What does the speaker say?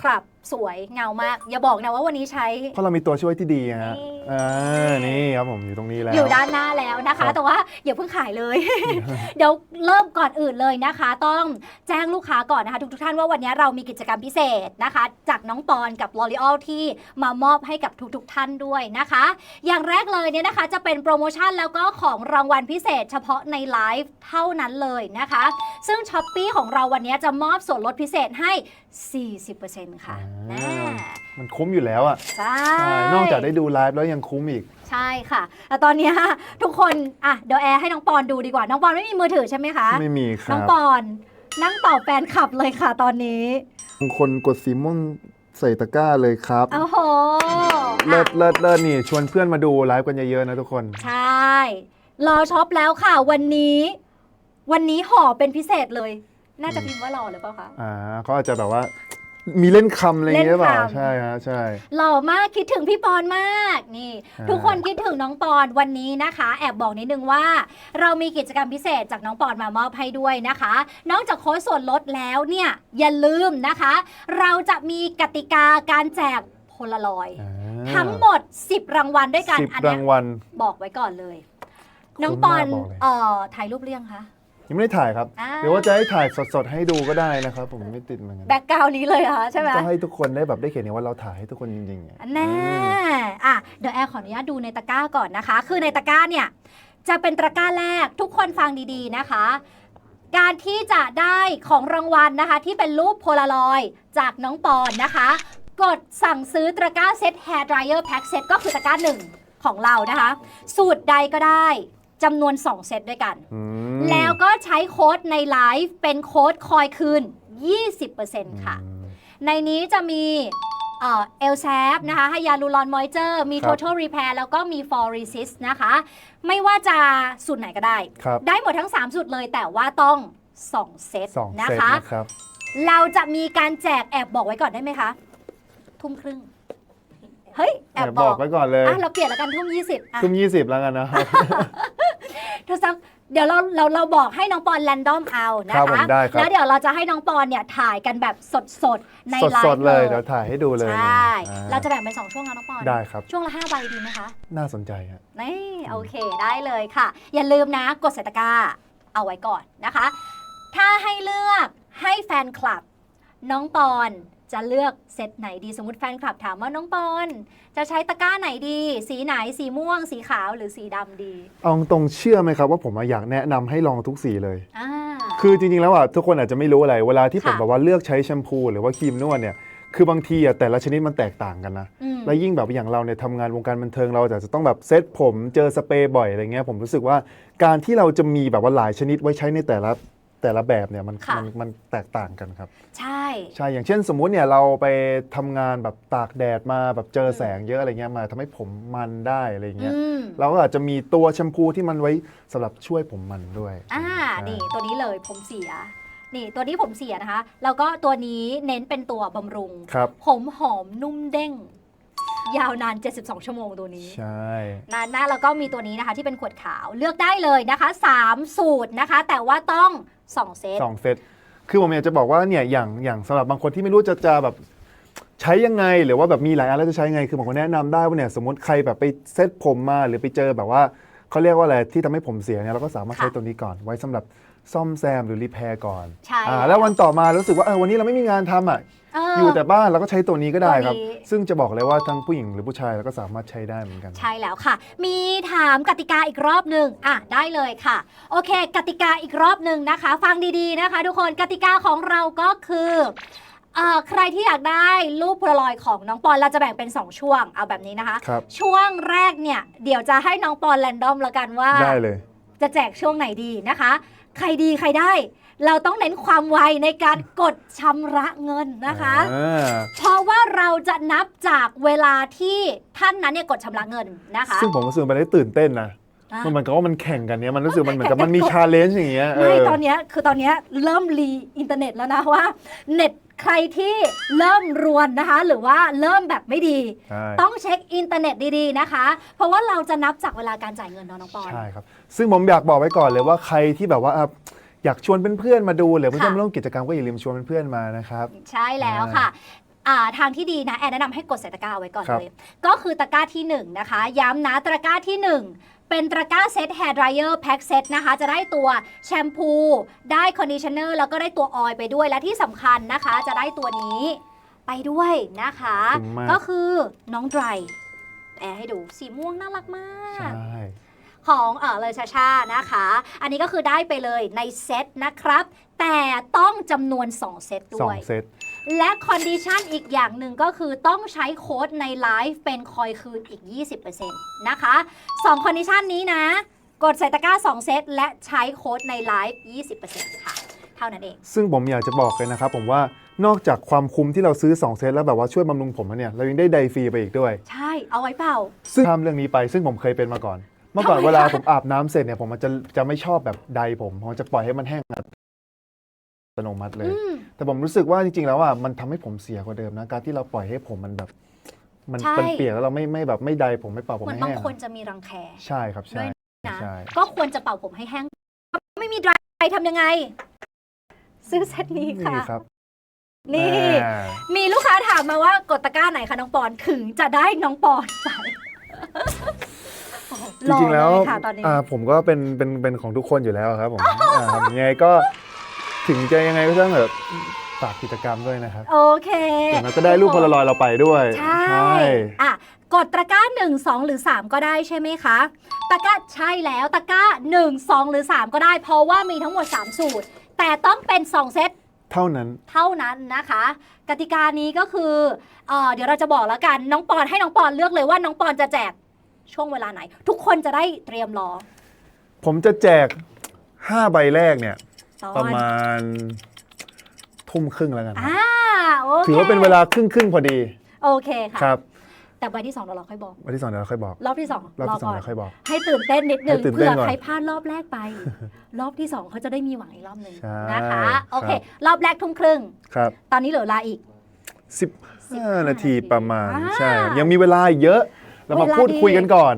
ครับ สวยเงามาก อย่าบอกนะว่าวันนี้ใช้ เพราะเรามีตัวช่วยที่ดีฮะนี่อ่านี่ครับผมอยู่ตรงนี้แล้ว อยู่ด้านหน้าแล้วนะครัคะ บ แต่ว่าอย่าเพิ่งขายเลย เดี๋ยวเริ่มก่อนอื่นเลยนะคะ ต้องแจ้งลูกค้าก่อนนะคะ ทุกทท่านว่าวันนี้เรามีกิจกรรมพิเศษนะคะ จากน้องปอนกับ L'Oreal ที่มามอบให้กับทุกๆทท่านด้วยนะคะ อย่างแรกเลยเนี่ยนะคะจะเป็นโปรโมชั่นแล้วก็ของรางวัลพิเศษ เฉพาะในไลฟ์เท่านั้นเลยนะคะ ซึ่งช้อปปีของเราวันนี้จะมอบส่วนลดพิเศษให้ 40%ค่ะอ่าแน่ มันคุ้มอยู่แล้วอะใช่ใช่นอกจากได้ดูไลฟ์แล้วยังคุ้มอีก ใช่ค่ะแต่ตอนเนี้ยทุกคนอะเดี๋ยวแอร์ให้น้องปอนดูดีกว่า น้องปอนไม่มีมือถือใช่ไหมคะ ไม่มีคน้รัองบปอนนั่งตอบแฟนคลับเลยค่ะตอนนี้บางคนกดสีม่วงใส่ตะกร้าเลยครับโอ้โหเลิอะศเลิศเลิศนี่ชวนเพื่อนมาดูไลฟ์กันเยอะๆนะทุกคน ใช่ รอช็อปแล้วค่ะ วันนี้ วันนี้ห่อเป็นพิเศษเลย น่าจะพิมพ์ว่ารอหรือเปล่าคะ อ่าเขาอาจจะแบบว่า มีเล่นคำอะไรอย่างเงี้ยหรือเปล่าเล่นคำ ใช่ฮะใช่ หล่อมากคิดถึงพี่ปอนมากนี่ อ่า ทุกคนคิดถึงน้องปอนวันนี้นะคะ แอบบอกนิดนึงว่า เรามีกิจกรรมพิเศษจากน้องปอนมามอบให้ด้วยนะคะ นอกจากโค้ดส่วนลดแล้วเนี่ยอย่าลืมนะคะ เราจะมีกติกาการแจกโพลารอยด์อ่าทั้งหมด 10 รางวัลด้วยกันสิบอันราเนี้งยวัล บอกไว้ก่อนเลยคุ้มน้องปอนมากบอกเลย เอ่อถ่ายรูปเรียงคะ ยังไม่ได้ถ่ายครับ อ่า หรือว่าจะให้ถ่ายสดๆให้ดูก็ได้นะครับ ผมไม่ติดเหมือนกันแบ็กกราวนี้เลยเหรอคะใช่ไหมก็ให้ทุกคนได้แบบได้เห็นว่าเราถ่ายให้ทุกคนจริงๆอะแน่อะเดี๋ยวแอร์ขออนุญาตดูในตะกร้าก่อนนะคะ คือในตะกร้าเนี่ยจะเป็นตะกร้าแรกทุกคนฟังดีๆนะคะ การที่จะได้ของรางวัลนะคะ ที่เป็นรูปโพลารอยด์จากน้องปอนนะคะ กดสั่งซื้อตะกร้าเซต Hair Dryer Pack Set ก็คือตะกร้าหนึ่งของเรานะคะ สูตรใดก็ได้จำนวน 2 เซตด้วยกัน อืม แล้วก็ใช้โค้ดในไลฟ์เป็นโค้ดคอยคืน 20%ค่ะอืมในนี้จะมีเอลแซฟนะคะให้ยาลูรอนมอยเจอร์มีครับ total repair แล้วก็มี for resist นะคะ ไม่ว่าจะสูตรไหนก็ได้ครับได้หมดทั้ง 3 สูตรเลยแต่ว่าต้อง 2 เซตสองนะเซตคะนะครับเราจะมีการแจกแอบบอกไว้ก่อนได้ไหมคะ ทุ่มครึ่ง เฮ้ย แอบแอบบบออกกไว้ก่อนเลยอะเราเปลี่ยนแล้วกันทุ่ม20อะทุ่มยี่สิบแล้วกันนะครับโทรศัพท์ เดี๋ยวเราเราเราบอกให้น้องปอนแรนดอมเอานะครับผมคะได้ครับ แล้วเดี๋ยวเราจะให้น้องปอนเนี่ยถ่ายกันแบบสดๆ ในไลสดฟ์ๆเลยเดี๋ยวถ่ายให้ดูเลยใช่ อ่เราจะแบ่งเป็น2ช่วงนะน้องปอน ได้ครับ ช่วงละ5ใบดีไหมคะ น่าสนใจฮะ นี่โอเคได้เลยค่ะ อย่าลืมนะกดใส่ตะกร้าเอาไว้ก่อนนะคะ ถ้าให้เลือกให้แฟนคลับ น้องปอน จะเลือกเซตไหนดีสมมติแฟนคลับถามว่าน้องปอน จะใช้ตะกร้าไหนดี สีไหนสีม่วง สีขาวหรือสีดำดีเอาตรงๆเชื่อไหมครับว่าผมอะอยากแนะนำให้ลองทุกสีเลย อ่า คือจริงๆ แล้วอะทุกคนอาจจะไม่รู้อะไร เวลาที่ผมค่ะ แบบว่าเลือกใช้แชมพูหรือว่าครีมนวดเนี่ย คือบางทีอะแต่ละชนิดมันแตกต่างกันนะ อืม และยิ่งแบบอย่างเราเนี่ยทำงานวงการบันเทิงเราอาจจะต้องแบบเซ็ตผมเจอสเปรย์บ่อยอะไรเงี้ยผมรู้สึกว่าการที่เราจะมีแบบว่าหลายชนิดไว้ใช้ในแต่ละ แต่ละแบบเนี่ยมันค่ะ มันมันแตกต่างกันครับ ใช่ ใช่อย่างเช่นสมมุติเนี่ยเราไปทำงานแบบตากแดดมาแบบเจอแสงเยอะอะไรเงี้ยมาทำให้ผมมันได้อะไรเงี้ยอืม เราก็อาจจะมีตัวแชมพูที่มันไว้สำหรับช่วยผมมันด้วยอ่าใช่นี่ ตัวนี้เลยผมเสีย นี่ ตัวนี้ผมเสียนะคะ แล้วก็ตัวนี้เน้นเป็นตัวบำรุง ครับ ผมหอมนุ่มเด้ง ยาวนาน 72 ชั่วโมงตัวนี้ ใช่ นานมากแล้วก็มีตัวนี้นะคะที่เป็นขวดขาวเลือกได้เลยนะคะ 3 สูตรนะคะ แต่ว่าต้อง สองเซต สองเซต คือผมอยากจะบอกว่าเนี่ยอย่างอย่างสำหรับบางคนที่ไม่รู้จะจะแบบใช้ยังไง หรือว่าแบบมีหลายอันแล้วจะใช้ยังไง คือผมก็แนะนำได้ว่าเนี่ยสมมติใครแบบไปเซตผมมาหรือไปเจอแบบว่า เขาเรียกว่าอะไรที่ทำให้ผมเสียเนี่ยเราก็สามารถใช้ค่ะตัวนี้ก่อน ไว้สำหรับซ่อมแซมหรือรีแพร์ก่อนใช่อ่าแล้ววันต่อมารู้สึกว่าเออวันนี้เราไม่มีงานทำอะเอออยู่แต่บ้านเราก็ใช้ตัวนี้ก็ได้ครับ ตัวนี้ ซึ่งจะบอกเลยว่าทั้งผู้หญิงหรือผู้ชายเราก็สามารถใช้ได้เหมือนกัน ใช่แล้วค่ะ มีถามกติกาอีกรอบหนึ่งอะได้เลยค่ะ โอเค กติกาอีกรอบหนึ่งนะคะ ฟังดีๆนะคะ ทุกคนกติกาของเราก็คือ เอ่อใครที่อยากได้รูปโพลารอยด์ของน้องปอนเราจะแบ่งเป็น 2 ช่วงเอาแบบนี้นะคะ ครับ ช่วงแรกเนี่ย เดี๋ยวจะให้น้องปอนแรนดอมละกันว่า ได้เลย จะแจกช่วงไหนดีนะคะ ใครดีใครได้ เราต้องเน้นความไวในการกดชำระเงินนะคะ อ่าเพราะว่าเราจะนับจากเวลาที่ท่านนั้นเนี่ยกดชำระเงินนะคะ ซึ่งผมรู้สึกมันได้ตื่นเต้นนะ อะ มันเหมือนกับว่ามันแข่งกันเนี้ยมันรู้สึกมันเหมือนกับแข่งกันมันมีกดชาเลนจ์อย่างเงี้ยเอไม่อ ตอนเนี้ยคือตอนเนี้ยเริ่มรีอินเทอร์เน็ตแล้วนะว่าเน็ตใครที่เริ่มรวนนะคะ หรือว่าเริ่มแบบไม่ดี ใช่ ต้องเช็คอินเทอร์เน็ตดีๆนะคะ เพราะว่าเราจะนับจากเวลาการจ่ายเงินเนาะน้องปอน ใช่ครับ ซึ่งผมอยากบอกไว้ก่อนเลยว่าใครที่แบบว่าอะอยากชวนเพื่อนๆมาดูหรือเพื่อนๆค่ะ มาร่วมกิจกรรมก็อย่าลืมชวนเพื่อนๆมานะครับ ใช่แล้วค่ะ อ่าทางที่ดีนะแอนแนะนำให้กดใส่ตะกร้าไว้ก่อนครับ เลย ก็คือตะกร้าที่ 1 นะคะ ย้ำนะตะกร้าที่ 1 เป็นตะกร้าเซต Hair Dryer Pack Set นะคะ จะได้ตัวแชมพู ได้คอนดิชเนอร์แล้วก็ได้ตัวออยล์ไปด้วยและที่สำคัญนะคะ จะได้ตัวนี้ไปด้วยนะคะ คุ้มมาก ก็คือน้องไดรแอร์ให้ดูสีม่วงน่ารักมากใช่ของเออเลยชาชานะคะ อันนี้ก็คือได้ไปเลยในเซตนะครับ แต่ต้องจำนวน 2 เซตสด้อวงย เซต และคอนดิชันอีกอย่างหนึ่งก็คือต้องใช้โค้ดในไลฟ์เป็นคอยคืนอีก 20%นะคะ2คอนดิชันนี้นะ กดใส่ตะกร้า 2 เซต และใช้โค้ดในไลฟ์20%ค่ะ เท่านั้นเอง ซึ่งผมอยากจะบอกเลยนะครับผมว่านอกจากความคุ้มที่เราซื้อ 2 เซตแล้วแบบว่าช่วยบำรุงผมแล้วเนี่ยเรายังได้ไดฟรีไปอีกด้วย ใช่เอาไว้เปล่า ซึ่งข้ามเรื่องนี้ไปซึ่งผมเคยเป็นมาก่อน เมื่อก่อนทำไมเวลาคะผมอาบน้ำเสร็จเนี่ยผมมันจะจะไม่ชอบแบบใดผมผมจะปล่อยให้มันแห้งอั ตโนมัติเลยอืมแต่ผมรู้สึกว่าจริงๆแล้วอะมันทำให้ผมเสียกว่าเดิมนะการที่เราปล่อยให้ผมมันแบบมันใช่เป็นเปียกแล้วเราไม่ไม่แบบไม่ใดผมไม่เป่าผมเหมือนให้บางแห้งคนจะมีรังแคใช่ครับด้ใช่วยนะใช่ ก็ควรจะเป่าผมให้แห้ง ไม่มีดรายทำยังไง ซื้อเซตนี้ค่ะนี่ครับนี่ อ่ามีลูกค้าถามมาว่ากดตะกร้าไหนคะน้องปอนถึงจะได้น้องปอนไปโอ้โหจริงๆแล้วอเยค่ะตอนนี้ อ่าผมก็เป็นเป็นเป็นของทุกคนอยู่แล้วครับผมอ่ายังไงก็ ถึงจะยังไงก็ต้องแบบฝากกิจกรรมด้วยนะครับโอเคอย่างน้อยก็ได้รูปพลารอยด์เราไปด้วย ใช่อะกดตะกร้า 1 2 หรือ 3 ก็ได้ใช่ไหมคะ ตะกร้าใช่แล้วตะกร้า 1 2 หรือ 3 ก็ได้ เพราะว่ามีทั้งหมด 3 สูตร แต่ต้องเป็น 2 เซตเท่านั้น เท่านั้นนะคะ กติกานี้ก็คือเออเดี๋ยวเราจะบอกแล้วกันน้องปอนให้น้องปอนเลือกเลยว่าน้องปอนจะแจกช่วงเวลาไหน ทุกคนจะได้เตรียมรอ ผมจะแจก 5 ใบแรกเนี่ย ตอนประมาณทุ่มครึ่งแล้วกันครับอ่าโอเคถือว่าเป็นเวลาครึ่งครึ่งๆพอดีโอเคค่ะครับ แต่ใบที่สองเราค่อยบอก วันที่สองเดี๋ยวเราค่อยบอก รอบที่สองรอบที่สองก่อนเดี๋ยวค่อยบอก ให้ตื่นเต้นนิดนึงให้ตื่นเต้เพื่นอก่อนใครพลาดรอบแรกไป รอบที่สองเขาจะได้มีหวังอีกรอบหนึ่งใช่นะคะครับโอเครอบแรกทุ่มครึ่ง ครับตอนนี้เหลือเวลาอีก15นาทีประมาณ อ่าใช่ ยังมีเวลาอีกเยอะ เรามาเวลาพูดคุยดีกันก่อน